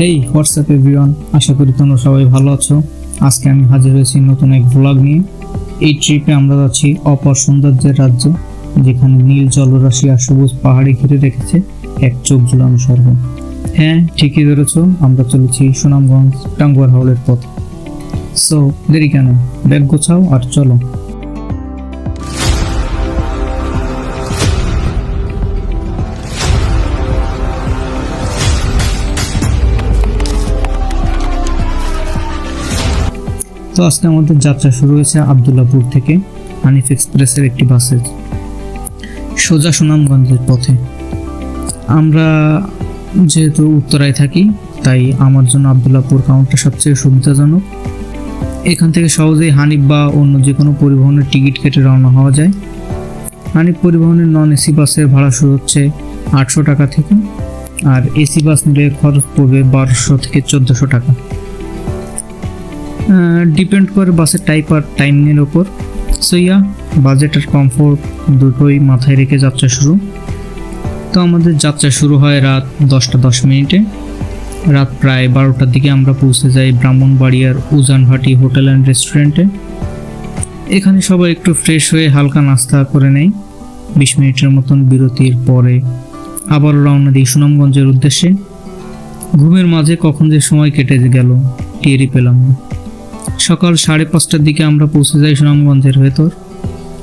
হেই WhatsApp everyone আশা করি তোমরা সবাই ভালো আছো। আজকে আমি হাজির হয়েছি নতুন এক ভ্লগ নিয়ে। এই ট্রিপে আমরা যাচ্ছি অপর সৌন্দর্যের রাজ্য, যেখানে নীল জলরাশি আর সবুজ পাহাড়ি ঘিরে রেখেছে এক চোখ জুলানো স্বর্গ। হ্যাঁ ঠিকই ধরেছ, আমরা চলেছি সুনামগঞ্জ, টাঙ্গুয়ার হাওড়ের পথ। সো দেরি কেন? ব্যাগ গোছাও আর চলো। তো আজকে আমাদের যাত্রা শুরু হয়েছে আবদুল্লাপুর থেকে হানিফ এক্সপ্রেসের একটি বাসে। সোজা সুনামগঞ্জের পথে। আমরা যেহেতু উত্তরায় থাকি, তাই আমার জন্য আবদুল্লাপুর কাউন্টটা সবচেয়ে সুবিধাজনক। এখান থেকে সহজেই হানিফ বা অন্য যে কোনো পরিবহনের টিকিট কেটে রওনা হওয়া যায়। হানিফ পরিবহনের নন এসি বাসের ভাড়া শুরু হচ্ছে আটশো টাকা থেকে, আর এসি বাস নিলে খরচ পড়বে বারোশো থেকে চোদ্দোশো টাকা। ডিপেন্ড করে বাসের টাইপ আর টাইমিংয়ের ওপর সো ইয়া বাজেট আর কমফোর্ট দুটোই মাথায় রেখে যাত্রা শুরু। তো আমাদের যাত্রা শুরু হয় রাত দশটা দশ মিনিটে। রাত প্রায় বারোটার দিকে আমরা পৌঁছে যাই ব্রাহ্মণবাড়িয়ার উজানভাটি হোটেল অ্যান্ড রেস্টুরেন্টে এখানে সবাই একটু ফ্রেশ হয়ে হালকা নাস্তা করে নেয়। বিশ মিনিটের মতন বিরতির পরে আবার রওনা দিই সুনামগঞ্জের উদ্দেশ্যে। ঘুমের মাঝে কখন যে সময় কেটে গেল, টেরই পেলাম না। সকাল সাড়ে পাঁচটার দিকে আমরা পৌঁছে যাই সুনামগঞ্জের ভেতর।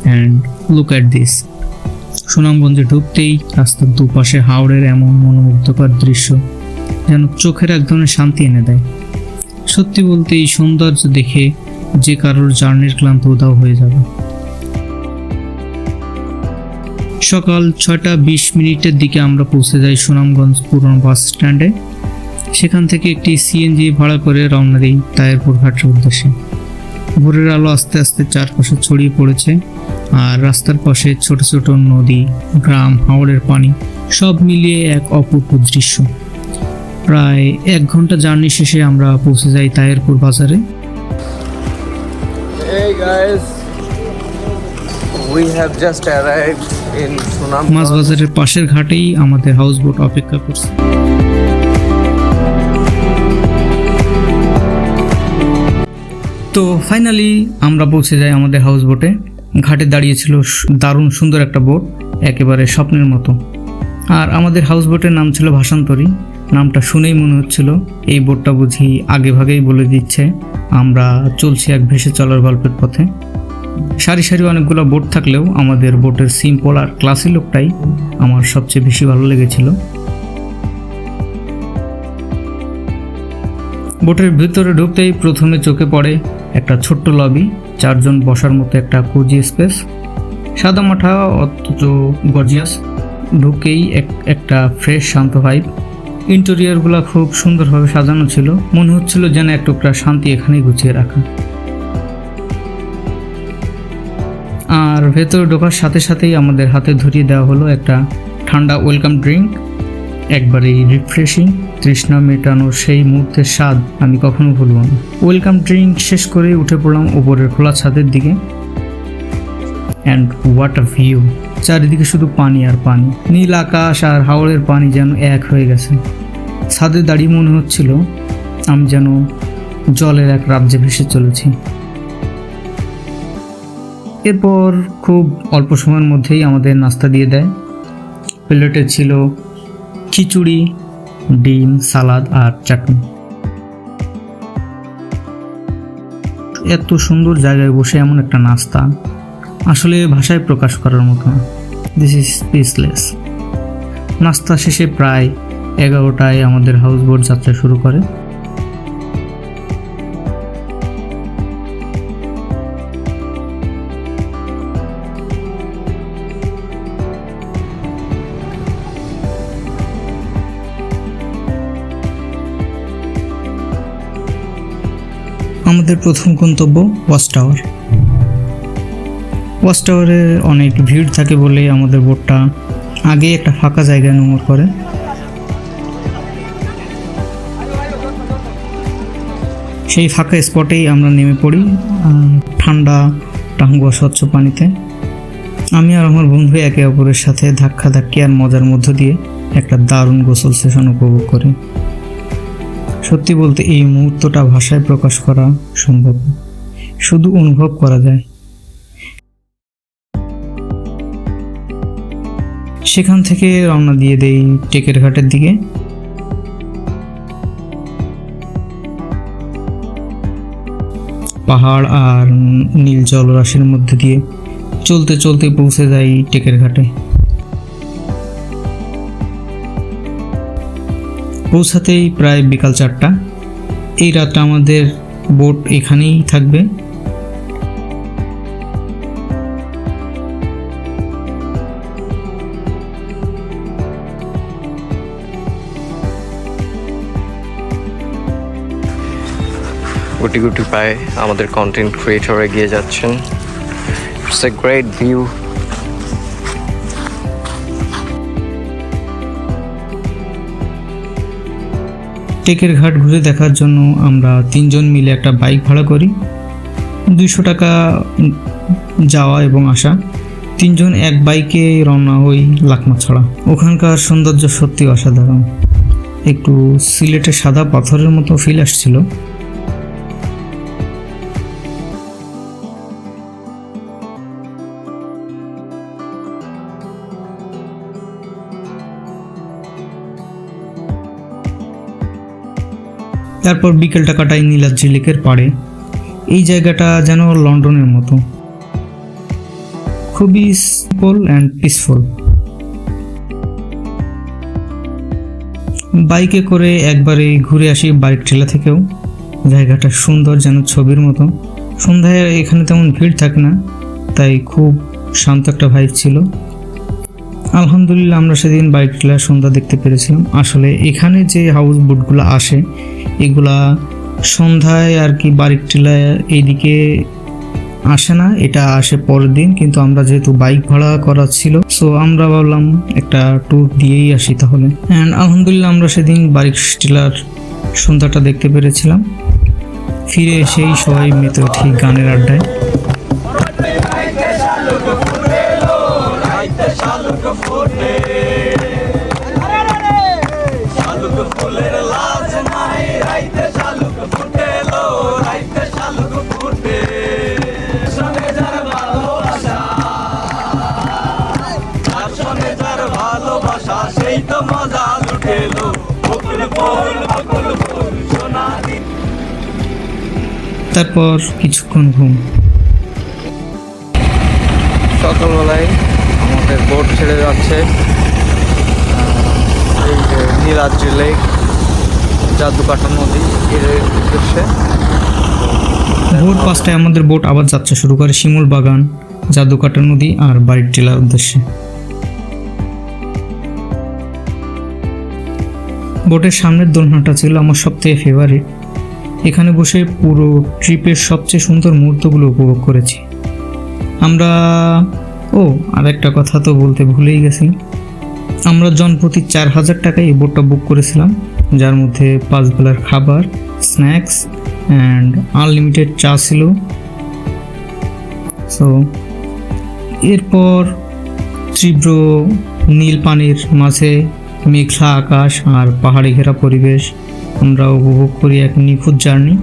অ্যান্ড লুক অ্যাট দিস সুনামগঞ্জে ঢুকতেই রাস্তার দুপাশে হাওড়ের এমন মনোমুগ্ধকর দৃশ্য, যেন চোখের এক ধরনের শান্তি এনে দেয়। সত্যি বলতে এই সৌন্দর্য দেখে যে কারোর জার্নির ক্লান্ত উদাও হয়ে যাবে। সকাল ছয়টা বিশ মিনিটের দিকে আমরা পৌঁছে যাই সুনামগঞ্জ পুরনো বাস স্ট্যান্ডে। সেখান থেকে একটি সিএনজি ভাড়া করে রওনা দিই তায়েরপুর ঘাটের উদ্দেশ্যে। ভোরের আলো আস্তে আস্তে চারপাশে ছড়িয়ে পড়েছে আর রাস্তার পাশে ছোট ছোট নদী গ্রাম হাওড়ের পানি সব মিলিয়ে এক অপূর্ব দৃশ্য। প্রায় এক ঘণ্টা জার্নি শেষে আমরা পৌঁছে যাই তায়েরপুর বাজারে. মাছ বাজারের পাশের ঘাটেই আমাদের হাউস বোট অপেক্ষা করছে। তো ফাইনালি আমরা পৌঁছে যাই আমাদের হাউস বোটে ঘাটে দাঁড়িয়েছিল দারুণ সুন্দর একটা বোট একেবারে স্বপ্নের মতো। আর আমাদের হাউস বোটের নাম ছিল ভাষান্তরী নামটা শুনেই মনে হচ্ছিল, এই বোটটা বুঝি আগে ভাগেই বলে দিচ্ছে, আমরা চলছি এক ভেসে চলার গল্পের পথে। সারি সারি অনেকগুলো বোট থাকলেও আমাদের বোটের সিম্পল আর ক্লাসি লোকটাই আমার সবচেয়ে বেশি ভালো লেগেছিল। বোটের ভিতরে ঢুকতেই প্রথমে চোখে পড়ে একটা ছোট্ট লবি চারজন বসার মতো একটা কোজি স্পেস সাদা মাঠা অথচ গর্জিয়াস ঢুকেই এক, একটা ফ্রেশ শান্ত ভাইব ইন্টেরিয়রগুলো খুব সুন্দরভাবে সাজানো ছিল। মনে হচ্ছিল যেন এক টুকরা শান্তি এখানেই গুছিয়ে রাখা। আর ভেতরে ঢোকার সাথে সাথেই আমাদের হাতে ধরিয়ে দেওয়া হলো একটা ঠান্ডা ওয়েলকাম ড্রিঙ্ক একবারেই রিফ্রেশিং তৃষ্ণা মেটানোর সেই মুহূর্তের স্বাদ আমি কখনো ভুলব না। ওয়েলকাম ড্রিঙ্ক শেষ করে উঠে পড়লাম উপরের খোলা ছাদের দিকে। অ্যান্ড হোয়াট আ ভিউ চারিদিকে শুধু পানি আর পানি। নীল আকাশ আর হাওড়ের পানি যেন এক হয়ে গেছে। ছাদে দাঁড়িয়ে মনে হচ্ছিল, আমি যেন জলের এক রাজ্যে ভেসে চলেছি। এরপর খুব অল্প সময়ের মধ্যেই আমাদের নাস্তা দিয়ে দেয়। প্লেটে ছিল খিচুড়ি, ডিম, সালাদ আর চাটনি। এত সুন্দর জায়গায় বসে এমন একটা নাস্তা আসলে ভাষায় প্রকাশ করার মতো না। দিস ইজ স্পেসলেস নাস্তা শেষে প্রায় এগারোটায় আমাদের হাউস বোট যাত্রা শুরু করে। আমাদের প্রথম গন্তব্য ওয়াচ টাওয়ার। ওয়াচ টাওয়ারে অনেক ভিড় থাকে বলে আমাদের বোটটা আগে একটা ফাঁকা জায়গায় নোংর করে। সেই ফাঁকা স্পটেই আমরা নেমে পড়ি ঠান্ডা, টাঙ্গুয়া স্বচ্ছ পানিতে। আমি আর আমার বন্ধু একে অপরের সাথে ধাক্কা ধাক্কি আর মজার মধ্য দিয়ে একটা দারুণ গোসল সেশন উপভোগ করি। সত্যি বলতে এই মুহূর্তটা ভাষায় প্রকাশ করা সম্ভব? শুধু অনুভব করা যায়। সেখান থেকে রওনা দিয়ে দেই টেকের ঘাটের দিকে। পাহাড় আর নীল জলরাশির মধ্যে দিয়ে চলতে চলতে পৌঁছে যাই টেকের ঘাটে। পৌঁছাতেই প্রায় বিকাল চারটা। এই রাতটা আমাদের বোট এখানেই থাকবে। গুটি গুটি পায়ে আমাদের কন্টেন্ট ক্রিয়েটর এগিয়ে যাচ্ছেন। ইটস এ গ্রেট ভিউ টেকের ঘাট ঘুরে দেখার জন্য আমরা তিনজন মিলে একটা বাইক ভাড়া করি। দুইশো টাকা যাওয়া এবং আসা। তিনজন এক বাইকে রওনা হই লাকমা ছড়া ওখানকার সৌন্দর্য সত্যি অসাধারণ। একটু সিলেটে সাদা পাথরের মতো ফিল আসছিল। তারপর বিকেলটা কাটাই নীলাদ্রি লেকের পাড়ে। এই জায়গাটা যেন লন্ডনের মতো। খুবই সিম্পল অ্যান্ড পিসফুল। বাইকে করে একবারে ঘুরে আসি বাইক ঠেলা থেকেও। জায়গাটা সুন্দর যেন ছবির মতো। সন্ধ্যায় এখানে তেমন ভিড় থাকে না, তাই খুব শান্ত একটা ভাইব ছিল। আলহামদুলিল্লাহ আমরা সেদিন বাইক ঠেলা সন্ধ্যা দেখতে পেরেছিলাম। আসলে এখানে যে হাউস বোটগুলো আসে এগুলা সন্ধ্যায় আর কি বাড়ির টিলায় এইদিকে আসে না, এটা আসে পরের দিন, কিন্তু আমরা যেহেতু বাইক ভাড়া করা ছিল সো আমরা ভাবলাম একটা ট্যুর দিয়েই আসি তাহলে। অ্যান্ড আলহামদুলিল্লাহ আমরা সেদিন বারিক টিলার সন্ধ্যাটা দেখতে পেরেছিলাম। ফিরে এসেই সবাই মেতে উঠি গানের আড্ডায়। বকুল ফুল বকুল ফুল সোনা তারপর কিছুক্ষণ ঘুম। সকালবেলায় আমাদের বোট ছেড়ে যাচ্ছে। এই যে নীলাদ্রি লেক জাদুকাটা নদী এর উদ্দেশ্যে। ভোর পাঁচটায় আমাদের বোট আবার যাত্রা শুরু করে শিমুল বাগান জাদুকাটা নদী আর বাড়ির টিলার উদ্দেশ্যে। বোটের সামনের দোলনাটা ছিল আমার সবথেকে ফেভারিট এখানে বসে পুরো ট্রিপের সবচেয়ে সুন্দর মুহূর্তগুলো উপভোগ করেছি। আমরা, ও, আর একটা কথা তো বলতে ভুলেই গেছি আমরা জনপ্রতি চার হাজার টাকায় এই বোটটা বুক করেছিলাম, যার মধ্যে পাঁচ বেলার খাবার স্ন্যাক্স অ্যান্ড আনলিমিটেড চা ছিল। সো এরপর তীব্র নীল পানির মাঝে মেঘলা আকাশ আর পাহাড়ে ঘেরা পরিবেশ। আমরা উপভোগ করি এক নিখুঁত জার্নি।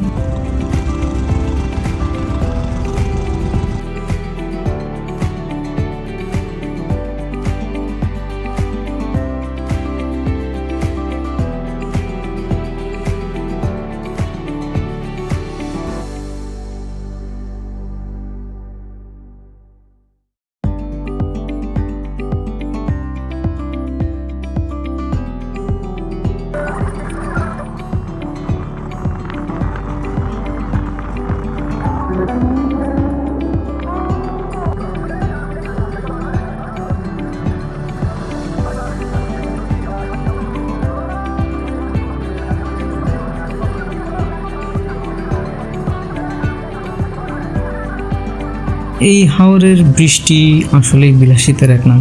এই হাওরের বৃষ্টি আসলেই বিলাসিতার এক নাম।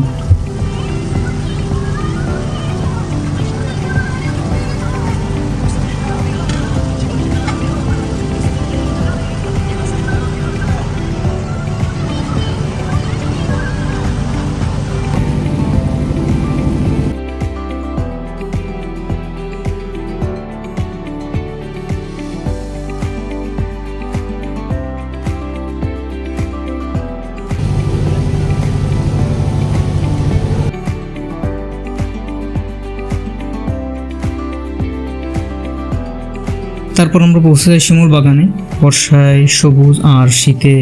তারপর আমরা পৌঁছে যাই শিমুল বাগানে। বর্ষায় সবুজ আর শীতে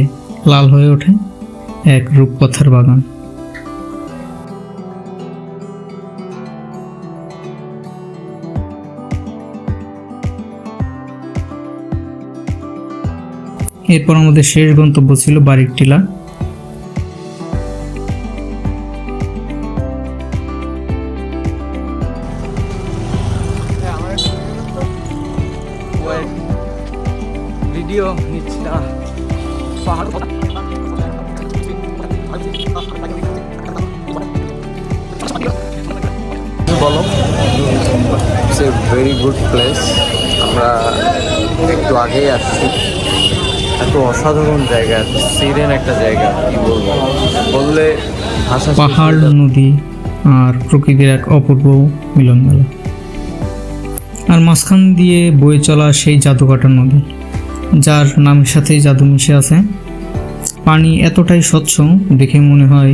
লাল হয়ে ওঠে এক রূপকথার বাগান। এরপর আমাদের শেষ গন্তব্য ছিল বাড়ির ভিডিও নিচ্ছি না পাহাড় বলো। It's a very good place আমরা একটু আগেই আসছি। এত অসাধারণ জায়গা সিরেন একটা জায়গা কি বলব? বললে ভাষা পাহাড় নদী আর প্রকৃতির এক অপূর্ব মিলনমেলা। আর মাঝখান দিয়ে বয়ে চলা সেই জাদুকাটা নদী। যার নামের সাথেই জাদু মিশে আছে। পানি এতটাই স্বচ্ছ, দেখে মনে হয়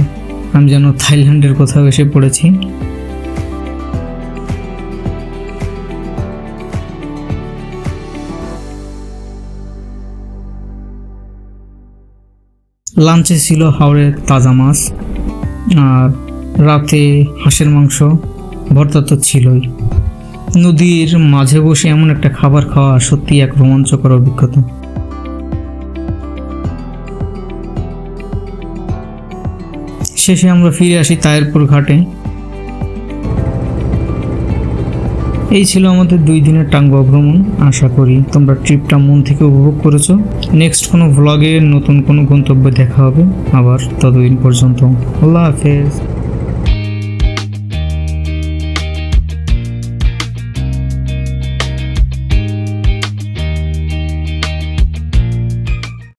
আমি যেন থাইল্যান্ডের কোথাও এসে পড়েছি। লাঞ্চে ছিল হাওড়ের তাজা মাছ, আর রাতে হাঁসের মাংস, ভর্তা তো ছিলই। নদীর মাঝে বসে এমন একটা খাবার খাওয়া সত্যি এক রোমাঞ্চকর অভিজ্ঞতা। শেষে আমরা ফিরে আসি তায়েরপুর ঘাটে। এই ছিল আমাদের দুই দিনের টাঙ্গুয়া ভ্রমণ। আশা করি তোমরা ট্রিপটা মন থেকে উপভোগ করেছ। নেক্সট কোনো ভ্লগে নতুন কোনো গন্তব্যে দেখা হবে। আবার ততদিন পর্যন্ত। আল্লাহ হাফেজ।